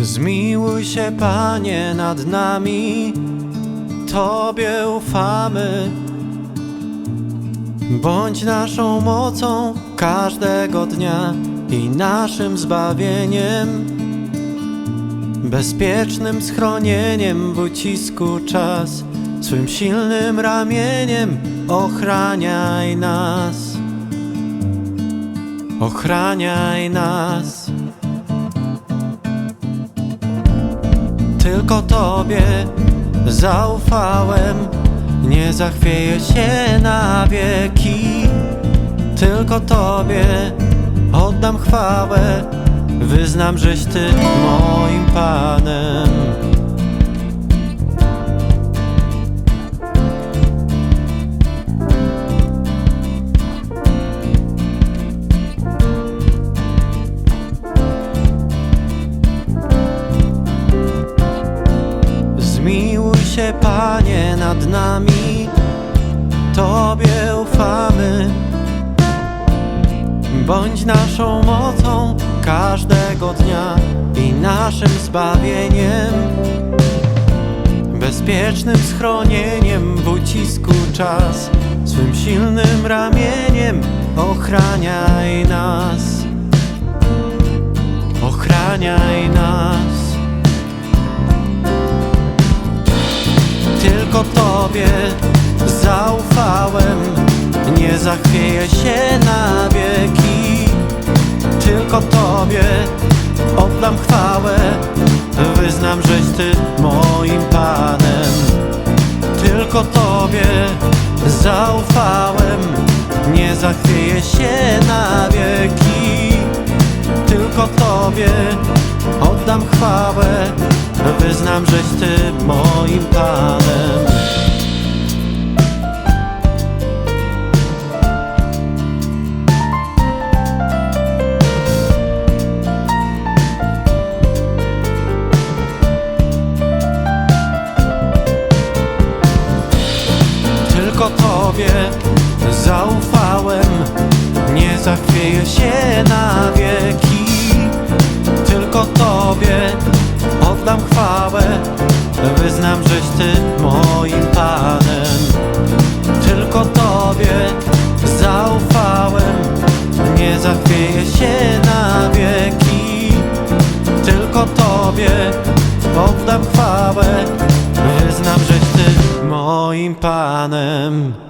Zmiłuj się, Panie, nad nami, Tobie ufamy. Bądź naszą mocą każdego dnia i naszym zbawieniem, bezpiecznym schronieniem w ucisku czas, swym silnym ramieniem ochraniaj nas. Ochraniaj nas. Tylko Tobie zaufałem, nie zachwieję się na wieki. Tylko Tobie oddam chwałę, wyznam, żeś Ty moim Panem. Się, Panie, nad nami, Tobie ufamy. Bądź naszą mocą każdego dnia i naszym zbawieniem, bezpiecznym schronieniem w ucisku czas, swym silnym ramieniem ochraniaj nas, Tylko Tobie zaufałem, nie zachwieję się na wieki. Tylko Tobie oddam chwałę, wyznam, żeś Ty moim Panem. Tylko Tobie zaufałem, nie zachwieję się na wieki. Tylko Tobie oddam chwałę, wyznam, żeś Ty moim Panem. Nie zachwieję się na wieki. Tylko Tobie oddam chwałę, wyznam, żeś Ty moim Panem. Tylko Tobie zaufałem, nie zachwieję się na wieki. Tylko Tobie oddam chwałę, wyznam, żeś Ty moim Panem.